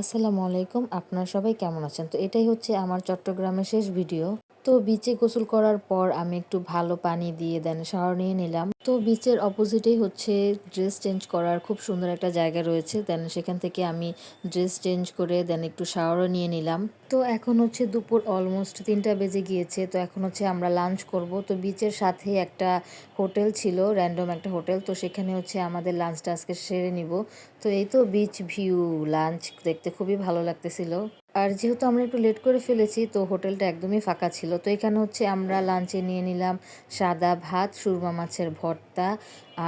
আসসালামু আলাইকুম। আপনারা সবাই কেমন আছেন? তো এটাই হচ্ছে আমার চট্টগ্রামের শেষ ভিডিও। তো বিচে গোসল করার পর আমি একটু ভালো পানি দিয়ে দেন শাওয়ার নিয়ে নিলাম। তো বিচের অপোজিটেই হচ্ছে ড্রেস চেঞ্জ করার খুব সুন্দর একটা জায়গা রয়েছে। দেন সেখান থেকে আমি ড্রেস চেঞ্জ করে দেন একটু শাওয়ারও নিয়ে নিলাম। তো এখন হচ্ছে দুপুর অলমোস্ট তিনটা বেজে গিয়েছে। তো এখন হচ্ছে আমরা লাঞ্চ করব। তো বিচের সাথে একটা হোটেল ছিল র্যান্ডম একটা হোটেল তো সেখানে হচ্ছে আমাদের লাঞ্চটা আজকে সেরে নিব। তো এই তো বিচ ভিউ লাঞ্চ দেখতে খুবই ভালো লাগতেছিল। আর যেহেতু আমরা একটু লেট করে ফেলেছি, তো হোটেলটা একদমই ফাঁকা ছিল। তো এখানে হচ্ছে আমরা লাঞ্চে নিয়ে নিলাম সাদা ভাত, সুরমা মাছের ভর্তা,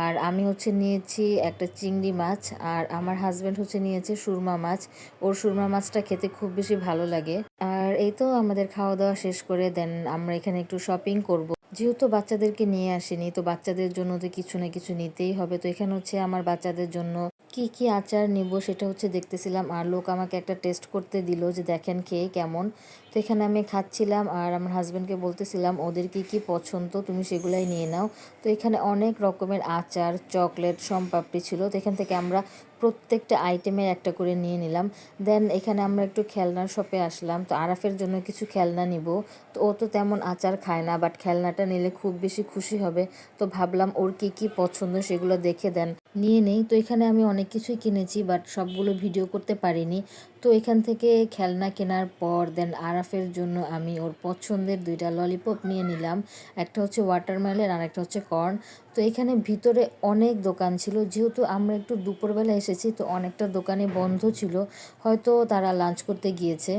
আর আমি হচ্ছে নিয়েছি একটা চিংড়ি মাছ, আর আমার হাজব্যান্ড হচ্ছে নিয়েছে সুরমা মাছ। ওর সুরমা মাছটা খেতে খুব বেশি ভালো লাগে। আর এই তো আমাদের খাওয়া দাওয়া শেষ করে দেন আমরা এখানে একটু শপিং করব। যেহেতু বাচ্চাদেরকে নিয়ে আসিনি, তো বাচ্চাদের জন্য তো কিছু না কিছু নিতেই হবে। তো এখানে হচ্ছে আমার বাচ্চাদের জন্য কি কি আচার নিব সেটা হচ্ছে দেখতেছিলাম আর লোক আমাকে একটা টেস্ট করতে দিল যে দেখেন খেয়ে কেমন। তো এখানে আমি খাচ্ছিলাম আর আমার হাজব্যান্ডকে বলতেছিলাম, ওদের কি কি পছন্দ? তুমি সেগুলাই নিয়ে নাও। তো এখানে অনেক রকমের আচার চকলেট সম্পাপড়ি ছিল। তো এখান থেকে আমরা প্রত্যেকটা আইটেমের একটা করে নিয়ে নিলাম। দেন এখানে আমরা একটু খেলনার শপে আসলাম। তো আরাফের জন্য কিছু খেলনা নিব। তো ও তো তেমন আচার খায় না বাট খেলনাটা নিলে খুব বেশি খুশি হবে। তো ভাবলাম ওর কি কি পছন্দ সেগুলো দেখে দেন। নিয়ে নেই। তো এখানে আমি অনেক কিছুই কিনেছি বাট সবগুলো ভিডিও করতে পারিনি। তো এখান থেকে খেলনা কেনার পর দেন আরাফের জন্য আমি ওর পছন্দের দুইটা ললিপপ নিয়ে নিলাম। একটা হচ্ছে ওয়াটারমেলন আর একটা হচ্ছে কর্ন তো এখানে ভিতরে অনেক দোকান ছিল। যেহেতু আমরা একটু দুপুরবেলা এসেছি, তো অনেকটা দোকানে বন্ধ ছিল। হয়তো তারা লাঞ্চ করতে গিয়েছে।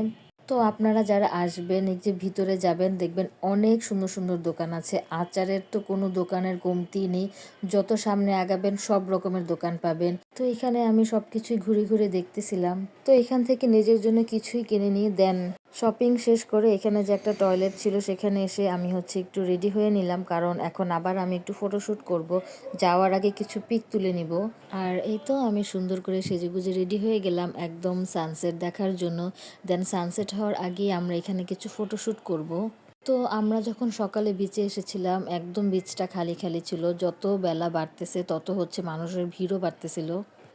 তো আপনারা যারা আসবেন, এই যে ভিতরে যাবেন, দেখবেন অনেক সুন্দর সুন্দর দোকান আছে। আচারের তো কোনো দোকানের কমতি নেই। যত সামনে আগাবেন, সব রকমের দোকান পাবেন। তো এখানে আমি সব কিছুই ঘুরে ঘুরে দেখতেছিলাম। তো এখান থেকে নিজের জন্য কিছুই কিনে নিয়ে দেন শপিং শেষ করে এখানে যে একটা টয়লেট ছিল, সেখানে এসে আমি হচ্ছে একটু রেডি হয়ে নিলাম। কারণ এখন আবার আমি একটু ফটোশ্যুট করব। যাওয়ার আগে কিছু পিক তুলে নিব। আর এই তো আমি সুন্দর করে সেজেগুজে রেডি হয়ে গেলাম একদম সানসেট দেখার জন্য। দেন সানসেট হওয়ার আগে আমরা এখানে কিছু ফটোশ্যুট করব। তো আমরা যখন সকালে বিচে এসেছিলাম, একদম বিচটা খালি খালি ছিল। যত বেলা বাড়তেছে, তত হচ্ছে মানুষের ভিড়ও বাড়তেছিল।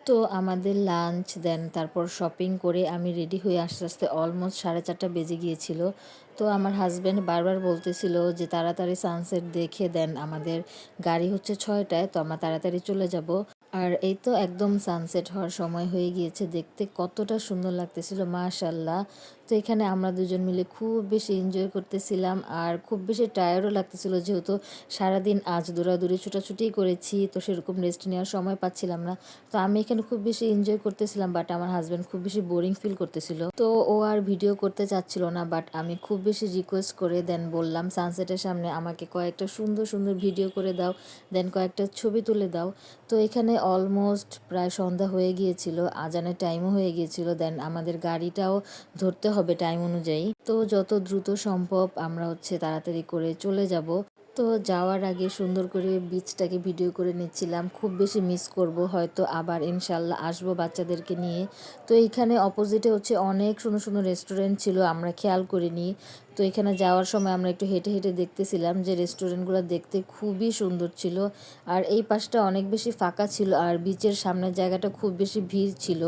তো আমাদের লাঞ্চ দেন তারপর শপিং করে আমি রেডি হয়ে আস্তে আস্তে অলমোস্ট সাড়ে চারটা বেজে গিয়েছিল। তো আমার হাজব্যান্ড বারবার বলতেছিল যে, তাড়াতাড়ি সানসেট দেখে দেন আমাদের গাড়ি হচ্ছে ছয়টায়, তো আমরা তাড়াতাড়ি চলে যাব। আর এই তো একদম সানসেট হওয়ার সময় হয়ে গিয়েছে। দেখতে কতটা সুন্দর লাগতেছিল মাশাল্লাহ তো এখানে আমরা দুজন মিলে খুব বেশি এনজয় করতেছিলাম আর খুব বেশি টায়ার্ডও লাগতেছিল যেহেতু সারাদিন আজ দৌড়াদৌড়ি, ছুটাছুটি করেছি, তো সেরকম রেস্ট নেওয়ার সময় পাচ্ছিলাম না। তো আমি এখানে খুব বেশি এনজয় করতেছিলাম বাট আমার হাজব্যান্ড খুব বেশি বোরিং ফিল করতেছিল। তো ও আর ভিডিও করতে চাচ্ছিল না বাট আমি খুব বেশি রিকোয়েস্ট করে দেন বললাম সানসেটের সামনে আমাকে কয়েকটা সুন্দর সুন্দর ভিডিও করে দাও দেন কয়েকটা ছবি তুলে দাও। তো এখানে অলমোস্ট প্রায় সন্ধ্যা হয়ে গিয়েছিল, আজানের টাইমও হয়ে গিয়েছিল দেন আমাদের গাড়িটাও ধরতে হবে টাইম অনুযায়ী। তো যত দ্রুত সম্ভব আমরা হচ্ছে তাড়াতাড়ি করে চলে যাব। তো যাওয়ার আগে সুন্দর করে বিচটাকে ভিডিও করে নিচ্ছিলাম। খুব বেশি মিস করব, হয়তো আবার ইনশাল্লাহ আসব বাচ্চাদেরকে নিয়ে। তো এইখানে অপোজিটে হচ্ছে অনেক সুন্দর সুন্দর রেস্টুরেন্ট ছিল, আমরা খেয়াল করিনি। তো এখানে যাওয়ার সময় আমরা একটু হেঁটে হেঁটে দেখতেছিলাম যে রেস্টুরেন্টগুলো দেখতে খুবই সুন্দর ছিল। আর এই পাশটা অনেক বেশি ফাঁকা ছিল, আর বিচের সামনের জায়গাটা খুব বেশি ভিড় ছিল।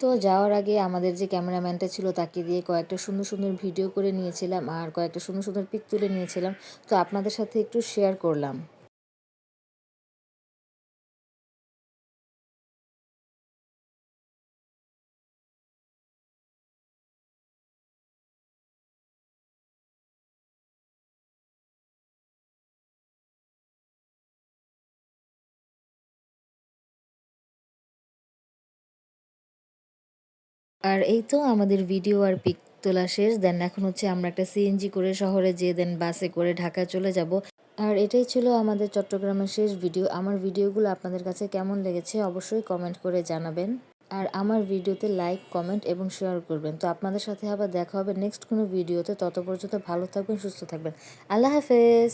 তো যাওয়ার আগে আমাদের যে ক্যামেরাম্যানটা ছিল তাকে দিয়ে কয়েকটা সুন্দর সুন্দর ভিডিও করে নিয়েছিলাম আর কয়েকটা সুন্দর সুন্দর পিক তুলে নিয়েছিলাম। তো আপনাদের সাথে একটু শেয়ার করলাম। আর এই তো আমাদের ভিডিও আর পিক তোলা শেষ। দেন এখন হচ্ছে আমরা একটা সিএনজি করে শহরে যেয়ে দেন বাসে করে ঢাকা চলে যাব। আর এটাই ছিল আমাদের চট্টগ্রামের শেষ ভিডিও আমার ভিডিওগুলো আপনাদের কাছে কেমন লেগেছে অবশ্যই কমেন্ট করে জানাবেন। আর আমার ভিডিওতে লাইক কমেন্ট এবং শেয়ার করবেন। তো আপনাদের সাথে আবার দেখা হবে নেক্সট কোনো ভিডিওতে তত পর্যন্ত ভালো থাকবেন, সুস্থ থাকবেন। আল্লাহ হাফেজ!